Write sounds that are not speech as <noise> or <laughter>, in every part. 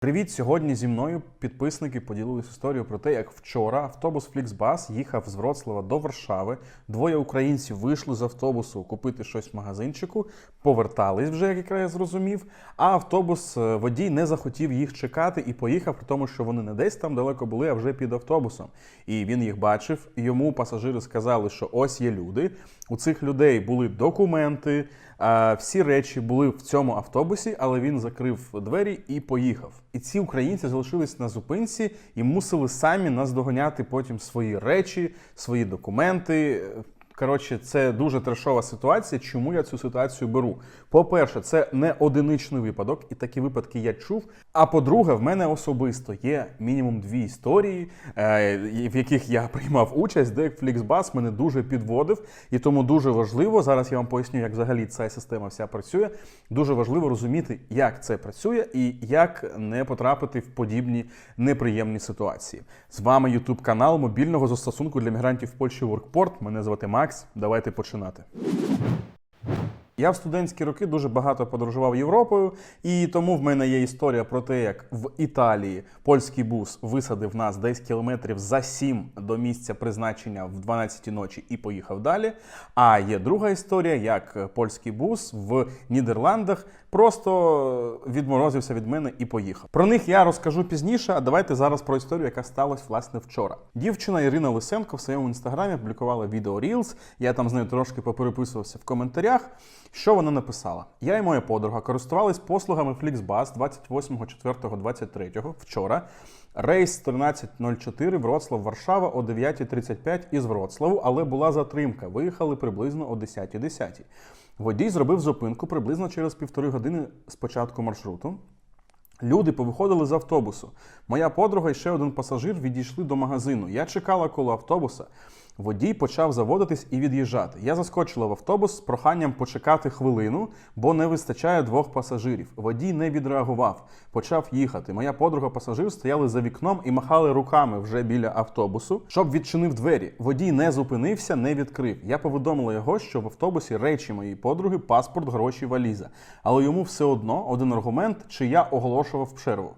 Привіт! Сьогодні зі мною підписники поділились історією про те, як вчора автобус Фліксбас їхав з Вроцлава до Варшави. Двоє українців вийшли з автобусу купити щось в магазинчику, повертались вже, як я зрозумів. А автобус е, водій не захотів їх чекати і поїхав, при тому, що вони не десь там далеко були, а вже під автобусом. І він їх бачив. Йому пасажири сказали, що ось є люди. У цих людей були документи. Всі речі були в цьому автобусі, але він закрив двері і поїхав. І ці українці залишились на зупинці і мусили самі наздоганяти потім свої речі, свої документи. Коротше, це дуже трешова ситуація. Чому я цю ситуацію беру? По-перше, це не одиничний випадок, і такі випадки я чув. А по-друге, в мене особисто є мінімум дві історії, е, в яких я <laughs> приймав участь, де Flixbus мене дуже підводив, і тому дуже важливо. Зараз я вам поясню, як взагалі ця система вся працює. Дуже важливо розуміти, як це працює і як не потрапити в подібні неприємні ситуації. З вами YouTube канал мобільного застосунку для мігрантів в Польщі Workport. Мене звати Макс. Давайте починати. Я в студентські роки дуже багато подорожував Європою, і тому в мене є історія про те, як в Італії польський бус висадив нас десь кілометрів за 7 до місця призначення в 12 ночі і поїхав далі. А є друга історія, як польський бус в Нідерландах просто відморозився від мене і поїхав. Про них я розкажу пізніше. А давайте зараз про історію, яка сталася власне вчора. Дівчина Ірина Лисенко в своєму інстаграмі публікувала відео Reels. Я там з нею трошки попереписувався в коментарях. Що вона написала? Я і моя подруга користувались послугами Flixbus 28.04.23 вчора. Рейс 1304 Вроцлав Варшава о 9.35 із Вроцлаву, але була затримка. Виїхали приблизно о 10.10. .10. Водій зробив зупинку приблизно через півтори години з початку маршруту. Люди повиходили з автобусу. Моя подруга і ще один пасажир відійшли до магазину. Я чекала коло автобуса. Водій почав заводитись і від'їжджати. Я заскочила в автобус з проханням почекати хвилину, бо не вистачає двох пасажирів. Водій не відреагував, почав їхати. Моя подруга пасажир стояли за вікном і махали руками вже біля автобусу, щоб відчинив двері. Водій не зупинився, не відкрив. Я повідомила його, що в автобусі речі моєї подруги, паспорт, гроші, валіза. Але йому все одно один аргумент, чи я оголошував перерву.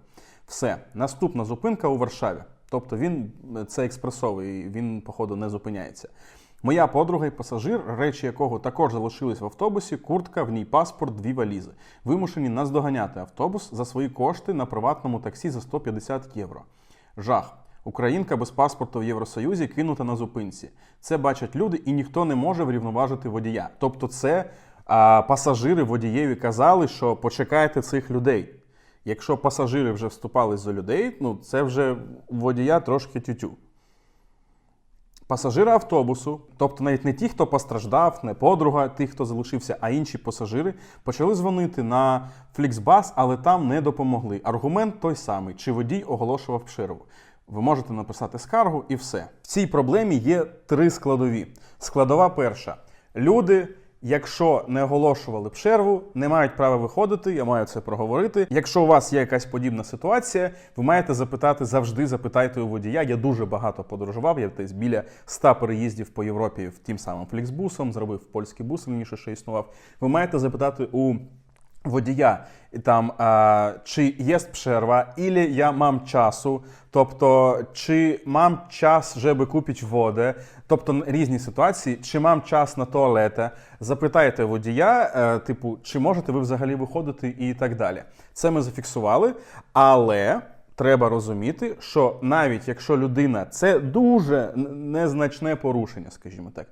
Все, наступна зупинка у Варшаві. Тобто він це експресовий, він, походу, не зупиняється. Моя подруга і пасажир, речі якого також залишились в автобусі, куртка, в ній паспорт, дві валізи. Вимушені наздоганяти автобус за свої кошти на приватному таксі за 150 євро. Жах. Українка без паспорту в Євросоюзі кинута на зупинці. Це бачать люди, і ніхто не може врівноважити водія. Тобто, це а, пасажири водієві казали, що почекайте цих людей. Якщо пасажири вже вступались за людей, ну це вже водія трошки тютю. Пасажири автобусу, тобто навіть не ті, хто постраждав, не подруга тих, хто залишився, а інші пасажири, почали дзвонити на Flixbus, але там не допомогли. Аргумент той самий: чи водій оголошував перерву. Ви можете написати скаргу і все. В цій проблемі є три складові. Складова перша: люди. Якщо не оголошували перерву, не мають права виходити, я маю це проговорити. Якщо у вас є якась подібна ситуація, ви маєте запитати завжди, запитайте у водія. Я дуже багато подорожував. Я десь біля 100 переїздів по Європі в тим самим фліксбусом, зробив польський бус раніше, що існував. Ви маєте запитати у водія там, а, чи є перерва, ілі я мам часу, тобто, чи мам час, щоб купити воду, тобто різні ситуації, чи мам час на туалета, запитайте водія, е, типу, чи можете ви взагалі виходити і так далі. Це ми зафіксували, але. Треба розуміти, що навіть якщо людина це дуже незначне порушення, скажімо так,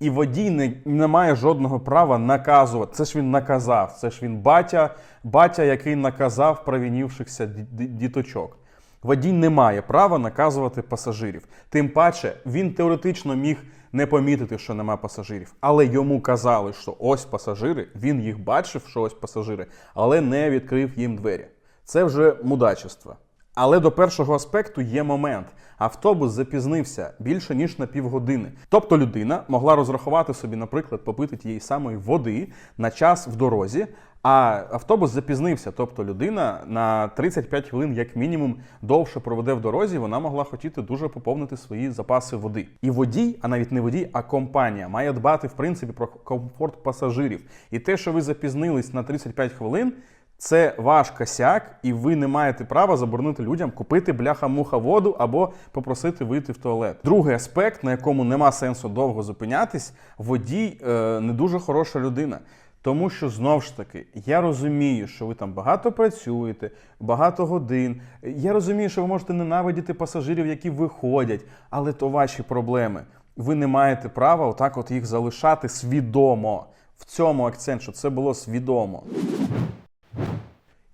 і водій не, не має жодного права наказувати. Це ж він наказав, це ж він батя, батя, який наказав провінівшихся діточок. Водій не має права наказувати пасажирів. Тим паче, він теоретично міг не помітити, що нема пасажирів, але йому казали, що ось пасажири, він їх бачив, що ось пасажири, але не відкрив їм двері. Це вже мудачество. Але до першого аспекту є момент. Автобус запізнився більше ніж на півгодини. Тобто людина могла розрахувати собі, наприклад, попити тієї самої води на час в дорозі, а автобус запізнився. Тобто людина на 35 хвилин, як мінімум, довше проведе в дорозі, вона могла хотіти дуже поповнити свої запаси води. І водій, а навіть не водій, а компанія має дбати в принципі про комфорт пасажирів. І те, що ви запізнились на 35 хвилин. Це ваш косяк, і ви не маєте права заборонити людям купити бляха-муха воду або попросити вийти в туалет. Другий аспект, на якому нема сенсу довго зупинятись, водій е, не дуже хороша людина. Тому що знову ж таки, я розумію, що ви там багато працюєте, багато годин. Я розумію, що ви можете ненавидіти пасажирів, які виходять, але то ваші проблеми. Ви не маєте права отак от їх залишати свідомо. В цьому акцент, що це було свідомо.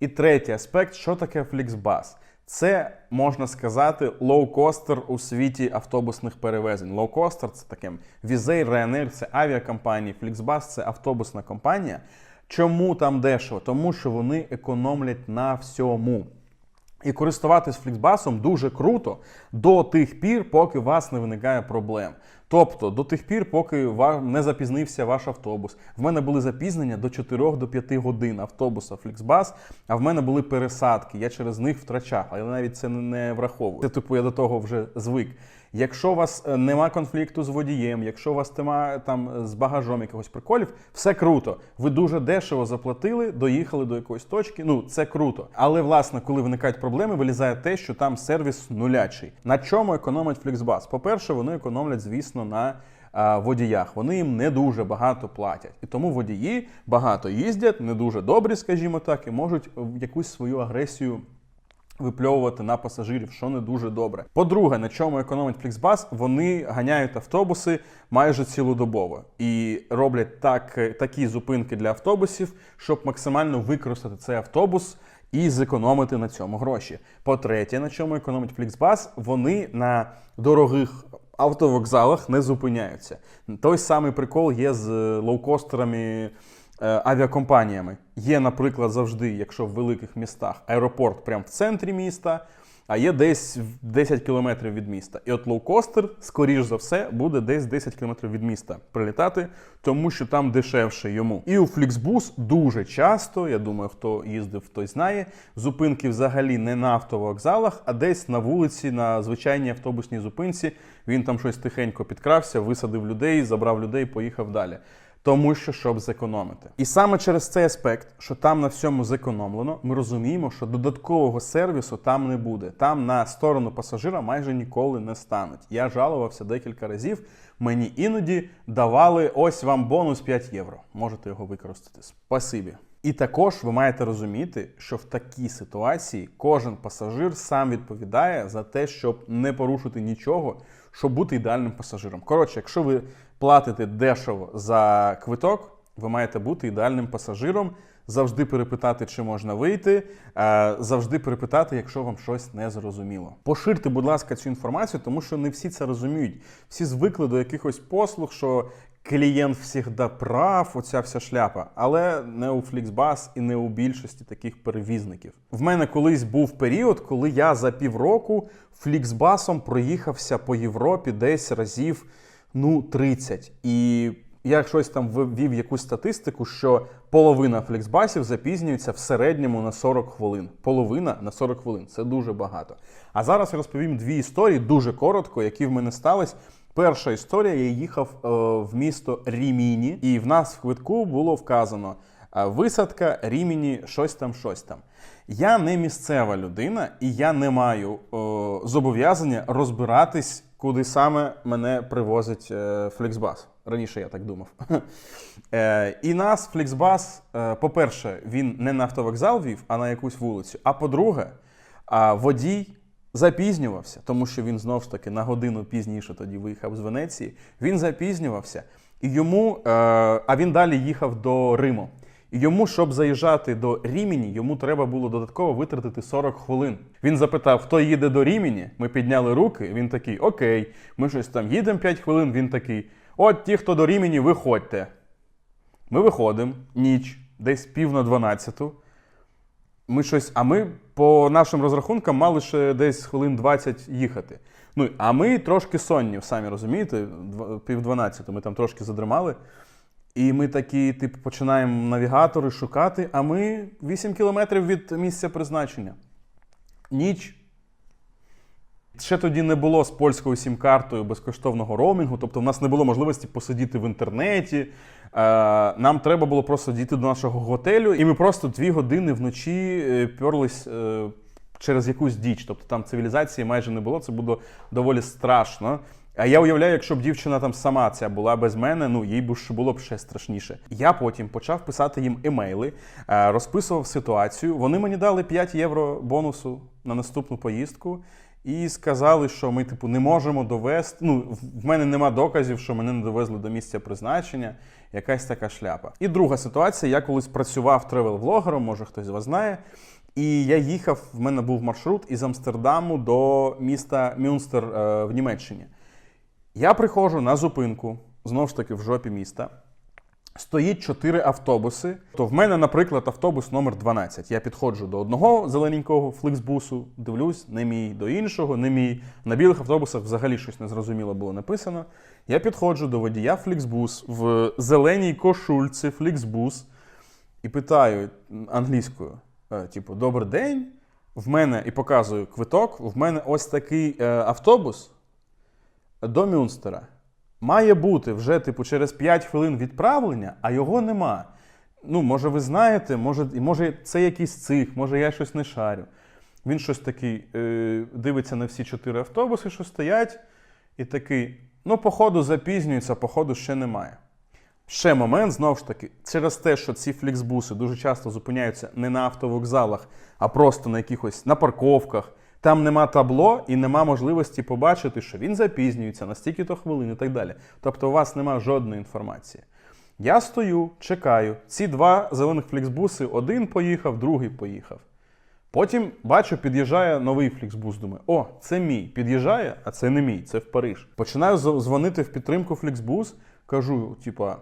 І третій аспект, що таке Flixbus? Це можна сказати лоукостер у світі автобусних перевезень. Лоукостер це таке Візей, Ryanair, це авіакомпанії, Flixbus це автобусна компанія. Чому там дешево? Тому що вони економлять на всьому. І користуватись фліксбасом дуже круто до тих пір, поки у вас не виникає проблем. Тобто до тих пір, поки вам не запізнився ваш автобус. В мене були запізнення до 4 до 5 годин автобуса Фліксбас, а в мене були пересадки. Я через них втрачав, але навіть це не враховую. Це типу я до того вже звик. Якщо у вас е, нема конфлікту з водієм, якщо у вас нема там з багажом якихось приколів, все круто. Ви дуже дешево заплатили, доїхали до якоїсь точки. Ну це круто. Але власне, коли виникають проблеми, вилізає те, що там сервіс нулячий. На чому економить Flixbus? По-перше, вони економлять, звісно, на водіях. Вони їм не дуже багато платять. І тому водії багато їздять, не дуже добрі, скажімо так, і можуть е, якусь свою агресію випльовувати на пасажирів, що не дуже добре. По-друге, на чому економить Flixbus, вони ганяють автобуси майже цілодобово і роблять так, такі зупинки для автобусів, щоб максимально використати цей автобус. І зекономити на цьому гроші. По-третє, на чому економить Flixbus, вони на дорогих автовокзалах не зупиняються. Той самий прикол є з лоукостерами авіакомпаніями. Є, наприклад, завжди, якщо в великих містах, аеропорт прямо в центрі міста, а є десь в 10 кілометрів від міста. І от лоукостер, скоріш за все, буде десь 10 кілометрів від міста прилітати, тому що там дешевше йому. І у Flixbus дуже часто, я думаю, хто їздив, той знає, зупинки взагалі не на автовокзалах, а десь на вулиці, на звичайній автобусній зупинці. Він там щось тихенько підкрався, висадив людей, забрав людей, поїхав далі. Тому що щоб зекономити. І саме через цей аспект, що там на всьому зекономлено, ми розуміємо, що додаткового сервісу там не буде. Там на сторону пасажира майже ніколи не стануть. Я жалувався декілька разів. Мені іноді давали ось вам бонус 5 євро. Можете його використати. Спасибі. І також ви маєте розуміти, що в такій ситуації кожен пасажир сам відповідає за те, щоб не порушити нічого, щоб бути ідеальним пасажиром. Коротше, якщо ви платите дешево за квиток, ви маєте бути ідеальним пасажиром, завжди перепитати, чи можна вийти, е, завжди перепитати, якщо вам щось не зрозуміло. Поширте, будь ласка, цю інформацію, тому що не всі це розуміють. Всі звикли до якихось послуг, що клієнт завжди прав, оця вся шляпа, але не у Flixbus і не у більшості таких перевізників. В мене колись був період, коли я за півроку Flixbusом проїхався по Європі десь разів ну 30. І я щось там ввів якусь статистику, що половина фліксбасів запізнюється в середньому на 40 хвилин. Половина на 40 хвилин це дуже багато. А зараз я розповім дві історії дуже коротко, які в мене стались. Перша історія, я їхав е, в місто Ріміні, і в нас в квитку було вказано е, висадка Ріміні, щось там, щось там. Я не місцева людина, і я не маю е, зобов'язання розбиратись, куди саме мене привозить е, Flixbus. Раніше я так думав. <laughs> Е, і нас Flixbus, е, по-перше, він не на автовокзал вів, а на якусь вулицю. А по-друге, водій запізнювався, тому що він знов ж таки на годину пізніше тоді виїхав з Венеції. Він запізнювався, і йому, е, а він далі їхав до Риму. Йому, щоб заїжджати до Рімені, йому треба було додатково витратити 40 хвилин. Він запитав, хто їде до Рімені. Ми підняли руки. Він такий: Окей, ми щось там їдемо 5 хвилин. Він такий: От ті, хто до Рімені, виходьте. Ми виходимо, ніч, десь пів на 12. Ми щось, а ми по нашим розрахункам мали ще десь хвилин 20 їхати. Ну, а ми трошки сонні, самі розумієте, пів 12 ми там трошки задримали. І ми такі, типу, починаємо навігатори шукати, а ми 8 кілометрів від місця призначення. Ніч. ще тоді не було з польською сім-картою безкоштовного роумінгу, тобто в нас не було можливості посидіти в інтернеті. Е, Нам треба було просто дійти до нашого готелю, і ми просто дві години вночі е, перлись е, через якусь діч. Тобто там цивілізації майже не було, це було доволі страшно. А я уявляю, якщо б дівчина там сама ця була без мене, ну їй б було б ще страшніше. Я потім почав писати їм емейли, е, розписував ситуацію. Вони мені дали 5 євро бонусу на наступну поїздку. І сказали, що ми, типу, не можемо довести. Ну, в мене нема доказів, що мене не довезли до місця призначення. Якась така шляпа. І друга ситуація: я колись працював тревел-влогером, може хтось з вас знає. І я їхав, в мене був маршрут із Амстердаму до міста Мюнстер е, в Німеччині. Я приходжу на зупинку, знову ж таки, в жопі міста. Стоїть чотири автобуси. То в мене, наприклад, автобус номер 12. Я підходжу до одного зелененького фликсбусу, дивлюсь, не мій, до іншого, не мій. На білих автобусах взагалі щось незрозуміло було написано. Я підходжу до водія Фліксбус в зеленій кошульці Фліксбус і питаю англійською: е, типу, добрий день. В мене і показую квиток. В мене ось такий е, автобус до Мюнстера. Має бути вже, типу, через 5 хвилин відправлення, а його нема. Ну, може, ви знаєте, може, може це якийсь цих, може я щось не шарю. Він щось такий е, дивиться на всі чотири автобуси, що стоять, і такий: ну, походу, запізнюється, походу, ще немає. Ще момент, знову ж таки, через те, що ці фліксбуси дуже часто зупиняються не на автовокзалах, а просто на якихось на парковках. Там нема табло і нема можливості побачити, що він запізнюється на стільки-то хвилин і так далі. Тобто у вас нема жодної інформації. Я стою, чекаю. Ці два зелених фліксбуси, один поїхав, другий поїхав. Потім бачу, під'їжджає новий фліксбус. Думаю, о, це мій. Під'їжджає, а це не мій, це в Париж. Починаю дзвонити в підтримку фліксбус. Кажу, типа,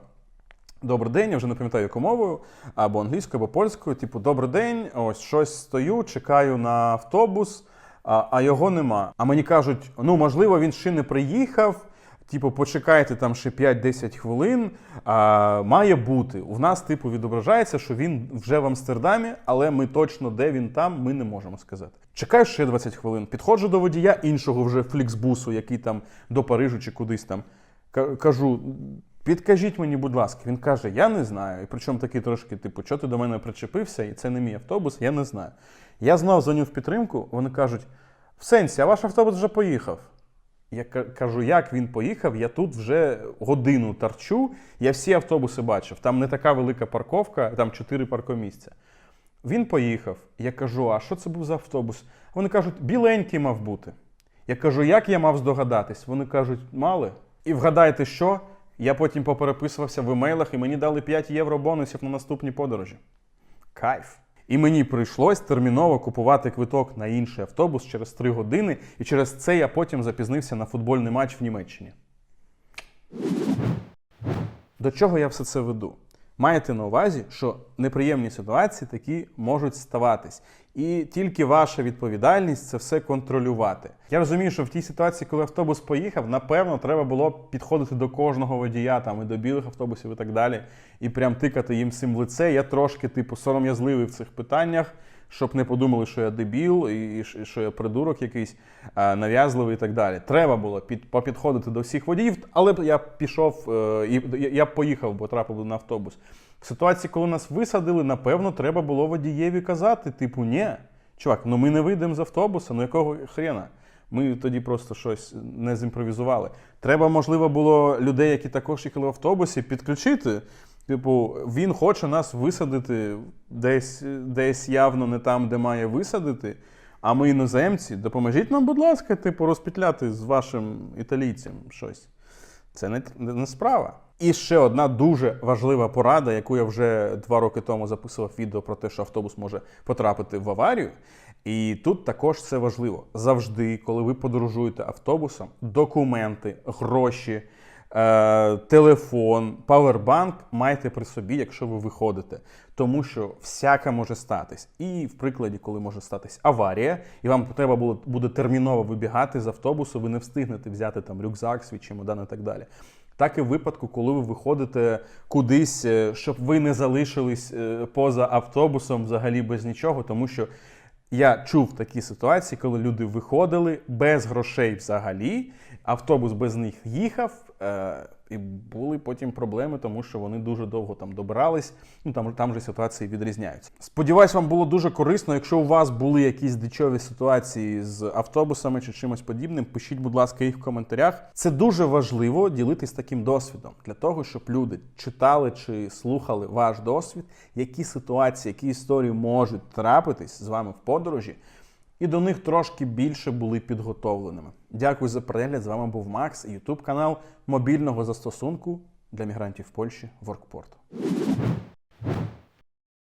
добрий день, я вже не пам'ятаю якою мовою, або англійською, або польською. Типу, добрий день, ось щось стою, чекаю на автобус, а, а його нема. А мені кажуть, ну можливо, він ще не приїхав. Типу, почекайте там ще 5-10 хвилин. А, має бути. У нас, типу, відображається, що він вже в Амстердамі, але ми точно де він там, ми не можемо сказати. Чекаю ще 20 хвилин. Підходжу до водія іншого вже фліксбусу, який там до Парижу чи кудись там. Кажу, підкажіть мені, будь ласка. Він каже, я не знаю. І причому такий трошки, типу, що ти до мене причепився, і це не мій автобус, я не знаю. Я знов дзвоню в підтримку, вони кажуть: в сенсі, а ваш автобус вже поїхав. Я кажу, як він поїхав, я тут вже годину торчу, я всі автобуси бачив. Там не така велика парковка, там чотири паркомісця. Він поїхав. Я кажу, а що це був за автобус? Вони кажуть, біленький мав бути. Я кажу, як я мав здогадатись? Вони кажуть, мали. І вгадайте, що? Я потім попереписувався в емейлах і мені дали 5 євро бонусів на наступні подорожі. Кайф. І мені прийшлось терміново купувати квиток на інший автобус через 3 години, і через це я потім запізнився на футбольний матч в Німеччині. До чого я все це веду? Маєте на увазі, що неприємні ситуації такі можуть ставатись. І тільки ваша відповідальність це все контролювати. Я розумію, що в тій ситуації, коли автобус поїхав, напевно, треба було підходити до кожного водія, там і до білих автобусів, і так далі, і прям тикати їм цим в лице. Я трошки, типу, сором'язливий в цих питаннях, щоб не подумали, що я дебіл, і, що я придурок якийсь е, нав'язливий і так далі. Треба було під, попідходити до всіх водіїв, але я пішов е, і я, поїхав, бо трапив на автобус. В ситуації, коли нас висадили, напевно, треба було водієві казати, типу, ні, чувак, ну ми не вийдемо з автобуса, ну якого хрена? Ми тоді просто щось не зімпровізували. Треба, можливо, було людей, які також їхали в автобусі, підключити. Типу, він хоче нас висадити десь, десь явно не там, де має висадити. А ми іноземці, допоможіть нам, будь ласка, типу, розпетляти з вашим італійцем щось. Це не, не справа. І ще одна дуже важлива порада, яку я вже два роки тому записував відео про те, що автобус може потрапити в аварію. І тут також це важливо. Завжди, коли ви подорожуєте автобусом, документи, гроші, телефон, павербанк майте при собі, якщо ви виходите. Тому що всяке може статись. І в прикладі, коли може статись аварія, і вам треба було, буде терміново вибігати з автобусу, ви не встигнете взяти там рюкзак, свій чемодан і так далі. Так і в випадку, коли ви виходите кудись, е, щоб ви не залишились е, поза автобусом взагалі без нічого, тому що Я чув такі ситуації, коли люди виходили без грошей взагалі, автобус без них їхав, е- і були потім проблеми, тому що вони дуже довго там добирались. Ну там, там же ситуації відрізняються. Сподіваюсь, вам було дуже корисно. Якщо у вас були якісь дичові ситуації з автобусами чи чимось подібним, пишіть, будь ласка, їх в коментарях. Це дуже важливо ділитись таким досвідом для того, щоб люди читали чи слухали ваш досвід, які ситуації, які історії можуть трапитись з вами в подорожі і до них трошки більше були підготовленими. Дякую за перегляд. З вами був Макс і Ютуб канал мобільного застосунку для мігрантів Польщі Воркпорт.